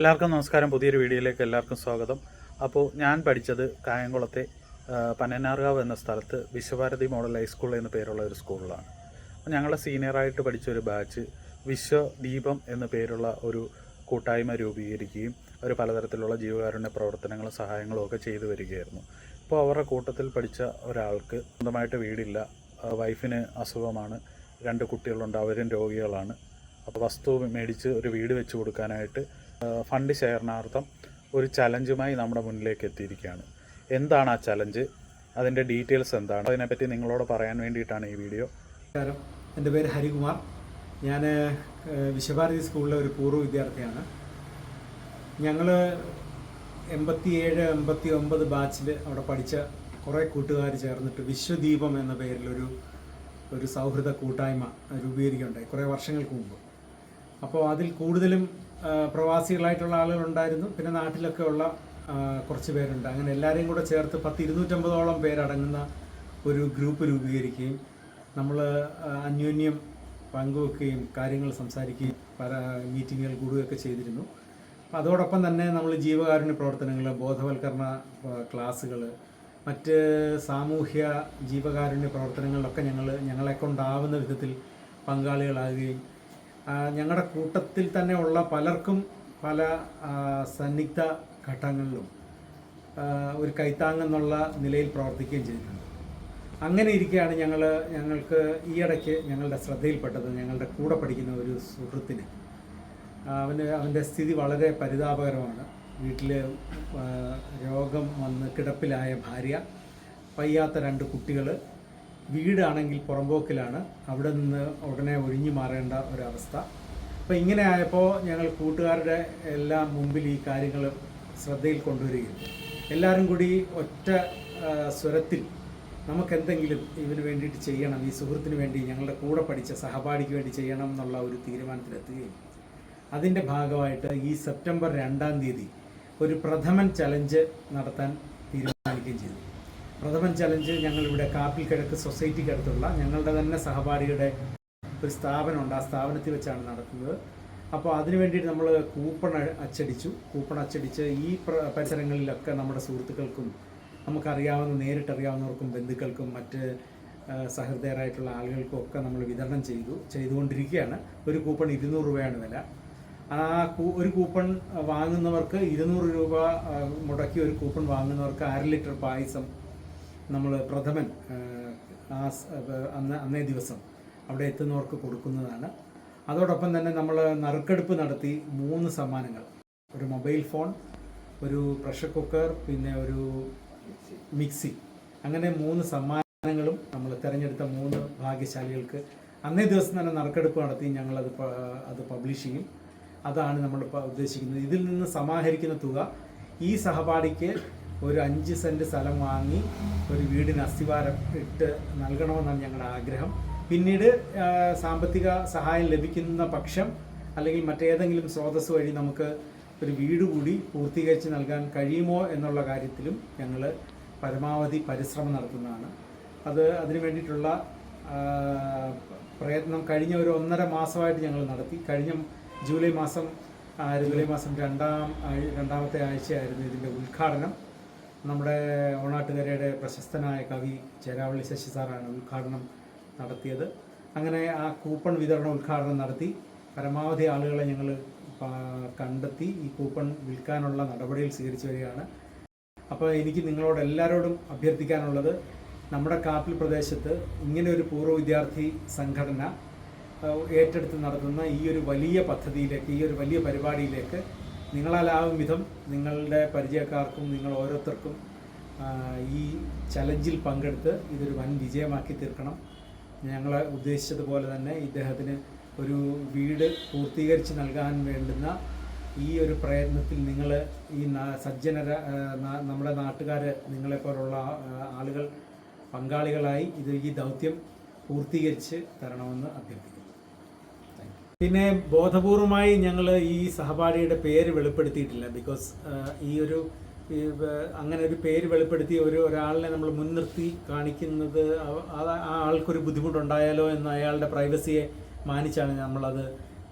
എല്ലാവർക്കും നമസ്കാരം. പുതിയൊരു വീഡിയോയിലേക്ക് എല്ലാവർക്കും സ്വാഗതം. അപ്പോൾ ഞാൻ പഠിച്ചത് കായംകുളത്തെ പനനാർകാവ് എന്ന സ്ഥലത്ത് വിശ്വഭാരതി മോഡൽ ഹൈസ്കൂൾ എന്ന പേരുള്ള ഒരു സ്കൂളിലാണ്. ഞങ്ങളുടെ സീനിയറായിട്ട് പഠിച്ച ഒരു ബാച്ച് വിശ്വദീപം എന്ന പേരുള്ള ഒരു കൂട്ടായ്മ രൂപീകരിക്കുകയും അവർ പലതരത്തിലുള്ള ജീവകാരുണ്യ പ്രവർത്തനങ്ങളും സഹായങ്ങളും ഒക്കെ ചെയ്തു വരികയായിരുന്നു. ഇപ്പോൾ അവരുടെ കൂട്ടത്തിൽ പഠിച്ച ഒരാൾക്ക് സ്വന്തമായിട്ട് വീടില്ല. വൈഫിന് അസുഖമാണ്. രണ്ട് കുട്ടികളുണ്ട്. അവരും രോഗികളാണ്. അപ്പോൾ വസ്തു മേടിച്ച് ഒരു വീട് വെച്ച് കൊടുക്കാനായിട്ട് ഫണ്ട് ശേഖരണാർത്ഥം ഒരു ചലഞ്ചുമായി നമ്മുടെ മുന്നിലേക്ക് എത്തിയിരിക്കുകയാണ്. എന്താണ് ആ ചലഞ്ച്? അതിന്റെ ഡീറ്റെയിൽസ് എന്താണ്? അതിനെപ്പറ്റി നിങ്ങളോട് പറയാൻ വേണ്ടിയിട്ടാണ് ഈ വീഡിയോ. എന്റെ പേര് ഹരികുമാർ. ഞാൻ വിശ്വഭാരതി സ്കൂളിലെ ഒരു പൂർവ വിദ്യാർത്ഥിയാണ്. ഞങ്ങൾ എൺപത്തിയേഴ് എൺപത്തി ഒമ്പത് ബാച്ചിൽ അവിടെ പഠിച്ച കുറേ കൂട്ടുകാർ ചേർന്നിട്ട് വിശ്വദീപം എന്ന പേരിലൊരു ഒരു സൗഹൃദ കൂട്ടായ്മ രൂപീകരിക്കുകയുണ്ടായി കുറേ വർഷങ്ങൾക്ക് മുമ്പ്. അപ്പോൾ അതിൽ കൂടുതലും പ്രവാസികളായിട്ടുള്ള ആളുകളുണ്ടായിരുന്നു. പിന്നെ നാട്ടിലൊക്കെ ഉള്ള കുറച്ച് പേരുണ്ട്. അങ്ങനെ എല്ലാവരെയും കൂടെ ചേർത്ത് പത്ത് ഇരുന്നൂറ്റമ്പതോളം പേരടങ്ങുന്ന ഒരു ഗ്രൂപ്പ് രൂപീകരിക്കുകയും നമ്മൾ അന്യോന്യം പങ്കുവെക്കുകയും കാര്യങ്ങൾ സംസാരിക്കുകയും പല മീറ്റിങ്ങുകൾ കൂടുകയൊക്കെ ചെയ്തിരുന്നു. അതോടൊപ്പം തന്നെ നമ്മൾ ജീവകാരുണ്യ പ്രവർത്തനങ്ങൾ ബോധവൽക്കരണ ക്ലാസ്സുകൾ മറ്റ് സാമൂഹ്യ ജീവകാരുണ്യ പ്രവർത്തനങ്ങളിലൊക്കെ ഞങ്ങൾ ഞങ്ങളെ കൊണ്ടാവുന്ന വിധത്തിൽ പങ്കാളികളാകുകയും ഞങ്ങളുടെ കൂട്ടത്തിൽ തന്നെ ഉള്ള പലർക്കും പല സന്നിഗ്ധ ഘട്ടങ്ങളിലും ഒരു കൈത്താങ്ങെന്നുള്ള നിലയിൽ പ്രവർത്തിക്കുകയും ചെയ്തിട്ടുണ്ട്. അങ്ങനെ ഇരിക്കുകയാണ് ഞങ്ങൾ ഞങ്ങൾക്ക് ഈയിടയ്ക്ക് ഞങ്ങളുടെ ശ്രദ്ധയിൽപ്പെട്ടത് ഞങ്ങളുടെ കൂടെ പഠിക്കുന്ന ഒരു സുഹൃത്തിന്. അവന് അവന്റെ സ്ഥിതി വളരെ പരിതാപകരമാണ്. വീട്ടിൽ രോഗം വന്ന് കിടപ്പിലായ ഭാര്യ വയ്യാത്ത രണ്ട് കുട്ടികൾ വീടാണെങ്കിൽ പുറമ്പോക്കിലാണ് അവിടെ നിന്ന് ഉടനെ ഒഴിഞ്ഞു മാറേണ്ട ഒരവസ്ഥ. അപ്പോൾ ഇങ്ങനെ ആയപ്പോൾ ഞങ്ങൾ കൂട്ടുകാരുടെ എല്ലാം മുമ്പിൽ ഈ കാര്യങ്ങൾ ശ്രദ്ധയിൽ കൊണ്ടുവരികയും എല്ലാവരും കൂടി ഒറ്റ സ്വരത്തിൽ നമുക്കെന്തെങ്കിലും ഇവന് വേണ്ടിയിട്ട് ചെയ്യണം ഈ സുഹൃത്തിന് വേണ്ടി ഞങ്ങളുടെ കൂടെ പഠിച്ച സഹപാഠിക്ക് വേണ്ടി ചെയ്യണം എന്നുള്ള ഒരു തീരുമാനത്തിലെത്തുകയും അതിന്റെ ഭാഗമായിട്ട് ഈ സെപ്റ്റംബർ രണ്ടാം തീയതി ഒരു പ്രഥമൻ ചലഞ്ച് നടത്താൻ തീരുമാനിക്കുകയും ചെയ്തു. പ്രഥമൻ ചലഞ്ച് ഞങ്ങളിവിടെ കാപ്പിൽ കിഴക്ക് സൊസൈറ്റിക്കടുത്തുള്ള ഞങ്ങളുടെ തന്നെ സഹപാഠിയുടെ ഒരു സ്ഥാപനമുണ്ട്. ആ സ്ഥാപനത്തിൽ വെച്ചാണ് നടത്തുന്നത്. അപ്പോൾ അതിനു വേണ്ടിയിട്ട് നമ്മൾ കൂപ്പൺ അച്ചടിച്ചു. കൂപ്പൺ അച്ചടിച്ച് ഈ പ്ര- പരിസരങ്ങളിലൊക്കെ നമ്മുടെ സുഹൃത്തുക്കൾക്കും നമുക്കറിയാവുന്ന നേരിട്ടറിയാവുന്നവർക്കും ബന്ധുക്കൾക്കും മറ്റ് സഹൃദയരായിട്ടുള്ള ആളുകൾക്കും ഒക്കെ നമ്മൾ വിതരണം ചെയ്തു. ചെയ്തുകൊണ്ടിരിക്കുകയാണ്. ഒരു കൂപ്പൺ ഇരുന്നൂറ് രൂപയാണ് വില. ആ ഒരു കൂപ്പൺ വാങ്ങുന്നവർക്ക് ഇരുന്നൂറ് രൂപ മുടക്കി ഒരു കൂപ്പൺ വാങ്ങുന്നവർക്ക് അര ലിറ്റർ പായസം നമ്മൾ പ്രഥമൻ ആ, അന്ന് അന്നേ ദിവസം അവിടെ എത്തുന്നവർക്ക് കൊടുക്കുന്നതാണ്. അതോടൊപ്പം തന്നെ നമ്മൾ നറുക്കെടുപ്പ് നടത്തി മൂന്ന് സമ്മാനങ്ങൾ. ഒരു മൊബൈൽ ഫോൺ ഒരു പ്രഷർ കുക്കർ പിന്നെ ഒരു മിക്സി. അങ്ങനെ മൂന്ന് സമ്മാനങ്ങളും നമ്മൾ തിരഞ്ഞെടുത്ത മൂന്ന് ഭാഗ്യശാലികൾക്ക് അന്നേ ദിവസം തന്നെ നറുക്കെടുപ്പ് നടത്തി ഞങ്ങളത് അത് പബ്ലിഷ് ചെയ്യും. അതാണ് നമ്മൾ ഉദ്ദേശിക്കുന്നത്. ഇതിൽ നിന്ന് സമാഹരിക്കുന്ന തുക ഈ സഹപാഠിക്ക് ഒരു അഞ്ച് സെന്റ് സ്ഥലം വാങ്ങി ഒരു വീടിന് അസ്ഥിവാരം ഇട്ട് നൽകണമെന്നാണ് ഞങ്ങളുടെ ആഗ്രഹം. പിന്നീട് സാമ്പത്തിക സഹായം ലഭിക്കുന്ന പക്ഷം അല്ലെങ്കിൽ മറ്റേതെങ്കിലും സ്രോതസ് വഴി നമുക്ക് ഒരു വീട് കൂടി പൂർത്തീകരിച്ച് നൽകാൻ കഴിയുമോ എന്നുള്ള കാര്യത്തിലും ഞങ്ങൾ പരമാവധി പരിശ്രമം നടത്തുന്നതാണ്. അത് അതിനു വേണ്ടിയിട്ടുള്ള പ്രയത്നം കഴിഞ്ഞ ഒരു ഒന്നര മാസമായിട്ട് ഞങ്ങൾ നടത്തി. കഴിഞ്ഞ ജൂലൈ മാസം ജൂലൈ മാസം രണ്ടാം രണ്ടാമത്തെ ആഴ്ചയായിരുന്നു ഇതിന്റെ ഉദ്ഘാടനം. നമ്മുടെ ഓണാട്ടുകരയുടെ പ്രശസ്തനായ കവി ചേരാവള്ളി ശശി സാറാണ് ഉദ്ഘാടനം നടത്തിയത്. അങ്ങനെ ആ കൂപ്പൺ വിതരണ ഉദ്ഘാടനം നടത്തി പരമാവധി ആളുകളെ ഞങ്ങൾ കണ്ടെത്തി ഈ കൂപ്പൺ വിൽക്കാനുള്ള നടപടികൾ സ്വീകരിച്ചു വരികയാണ്. അപ്പോൾ എനിക്ക് നിങ്ങളോട് എല്ലാവരോടും അഭ്യർത്ഥിക്കാനുള്ളത് നമ്മുടെ കാപ്പിൽ പ്രദേശത്ത് ഇങ്ങനെ ഒരു പൂർവ വിദ്യാർത്ഥി സംഘടന ഏറ്റെടുത്ത് നടത്തുന്ന ഈ ഒരു വലിയ പദ്ധതിയിലേക്ക് ഈ ഒരു വലിയ പരിപാടിയിലേക്ക് നിങ്ങളാലാവും വിധം നിങ്ങളുടെ പരിചയക്കാർക്കും നിങ്ങൾ ഓരോരുത്തർക്കും ഈ ചലഞ്ചിൽ പങ്കെടുത്ത് ഇതൊരു വൻ വിജയമാക്കി തീർക്കണം. ഞങ്ങൾ ഉദ്ദേശിച്ചതുപോലെ തന്നെ ഇദ്ദേഹത്തിന് ഒരു വീട് പൂർത്തീകരിച്ച് നൽകാൻ വേണ്ടുന്ന ഈ ഒരു പ്രയത്നത്തിൽ നിങ്ങൾ ഈ സജ്ജന സജ്ജനര നമ്മുടെ നാട്ടുകാർ നിങ്ങളെപ്പോലുള്ള ആളുകൾ പങ്കാളികളായി ഇത് ഈ ദൗത്യം പൂർത്തീകരിച്ച് തരണമെന്ന് അഭ്യർത്ഥിക്കുന്നു. പിന്നെ ബോധപൂർവമായി ഞങ്ങൾ ഈ സഹപാഠിയുടെ പേര് വെളിപ്പെടുത്തിയിട്ടില്ല. ബിക്കോസ് ഈ ഒരു അങ്ങനെ ഒരു പേര് വെളിപ്പെടുത്തി ഒരു ഒരാളിനെ നമ്മൾ മുൻനിർത്തി കാണിക്കുന്നത് ആ ആൾക്കൊരു ബുദ്ധിമുട്ടുണ്ടായാലോ എന്ന് അയാളുടെ പ്രൈവസിയെ മാനിച്ചാണ് നമ്മളത്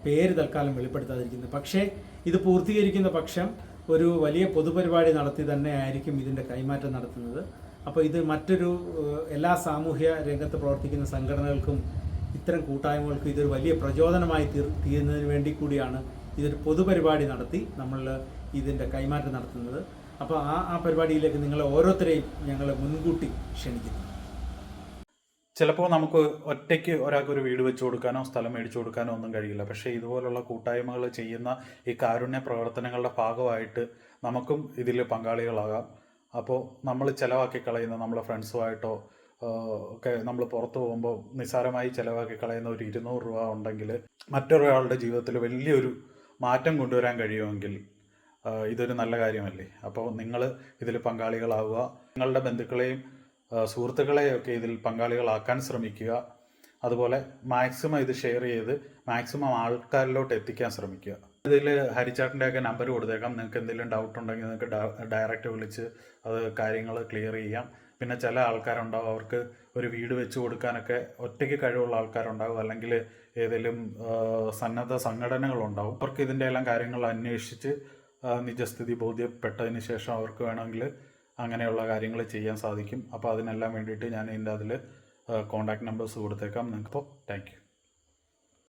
പേര് തൽക്കാലം വെളിപ്പെടുത്താതിരിക്കുന്നത്. പക്ഷേ ഇത് പൂർത്തീകരിക്കുന്ന പക്ഷം ഒരു വലിയ പൊതുപരിപാടി നടത്തി തന്നെ ആയിരിക്കും ഇതിന്റെ കൈമാറ്റം നടത്തുന്നത്. അപ്പോൾ ഇത് മറ്റൊരു എല്ലാ സാമൂഹ്യ രംഗത്ത് പ്രവർത്തിക്കുന്ന സംഘടനകൾക്കും ഇത്തരം കൂട്ടായ്മകൾക്ക് ഇതൊരു വലിയ പ്രചോദനമായി തീർ തീരുന്നതിന് വേണ്ടി കൂടിയാണ് ഇതൊരു പൊതുപരിപാടി നടത്തി നമ്മൾ ഇതിന്റെ കൈമാറ്റം നടത്തുന്നത്. അപ്പോൾ ആ ആ പരിപാടിയിലേക്ക് നിങ്ങളെ ഓരോരുത്തരെയും ഞങ്ങൾ മുൻകൂട്ടി ക്ഷണിക്കുന്നു. ചിലപ്പോൾ നമുക്ക് ഒറ്റയ്ക്ക് ഒരാൾക്ക് ഒരു വീട് വെച്ചു കൊടുക്കാനോ സ്ഥലം മേടിച്ചു കൊടുക്കാനോ ഒന്നും കഴിയില്ല. പക്ഷേ ഇതുപോലുള്ള കൂട്ടായ്മകൾ ചെയ്യുന്ന ഈ കാരുണ്യ പ്രവർത്തനങ്ങളുടെ ഭാഗമായിട്ട് നമുക്കും ഇതിൽ പങ്കാളികളാകാം. അപ്പോൾ നമ്മൾ ചിലവാക്കി കളയുന്ന നമ്മളെ ഫ്രണ്ട്സുമായിട്ടോ ഒക്കെ നമ്മൾ പുറത്തു പോകുമ്പോൾ നിസ്സാരമായി ചിലവാക്കി കളയുന്ന ഒരു ഇരുന്നൂറ് രൂപ ഉണ്ടെങ്കിൽ മറ്റൊരാളുടെ ജീവിതത്തിൽ വലിയൊരു മാറ്റം കൊണ്ടുവരാൻ കഴിയുമെങ്കിൽ ഇതൊരു നല്ല കാര്യമല്ലേ? അപ്പോൾ നിങ്ങൾ ഇതിൽ പങ്കാളികളാവുക നിങ്ങളുടെ ബന്ധുക്കളെയും സുഹൃത്തുക്കളെയൊക്കെ ഇതിൽ പങ്കാളികളാക്കാൻ ശ്രമിക്കുക. അതുപോലെ മാക്സിമം ഇത് ഷെയർ ചെയ്ത് മാക്സിമം ആൾക്കാരിലോട്ട് എത്തിക്കാൻ ശ്രമിക്കുക. ഇതിൽ ഹരിച്ചാട്ടിന്റെയൊക്കെ നമ്പർ കൊടുത്തേക്കാം. നിങ്ങൾക്ക് എന്തെങ്കിലും ഡൗട്ട് ഉണ്ടെങ്കിൽ നിങ്ങൾക്ക് ഡയറക്റ്റ് വിളിച്ച് അത് കാര്യങ്ങൾ ക്ലിയർ ചെയ്യാം. പിന്നെ ചില ആൾക്കാരുണ്ടാവും. അവർക്ക് ഒരു വീട് വെച്ച് കൊടുക്കാനൊക്കെ ഒറ്റയ്ക്ക് കഴിവുള്ള ആൾക്കാരുണ്ടാവും. അല്ലെങ്കിൽ ഏതെങ്കിലും സന്നദ്ധ സംഘടനകളുണ്ടാവും. അവർക്ക് ഇതിന്റെ എല്ലാം കാര്യങ്ങൾ അന്വേഷിച്ച് നിജസ്ഥിതി ബോധ്യപ്പെട്ടതിന് ശേഷം അവർക്ക് വേണമെങ്കിൽ അങ്ങനെയുള്ള കാര്യങ്ങൾ ചെയ്യാൻ സാധിക്കും. അപ്പോൾ അതിനെല്ലാം വേണ്ടിയിട്ട് ഞാൻ ഇതിന്റെ അതിൽ കോൺടാക്ട് നമ്പേഴ്സ് കൊടുത്തേക്കാം. നിങ്ങൾക്ക് താങ്ക് യു.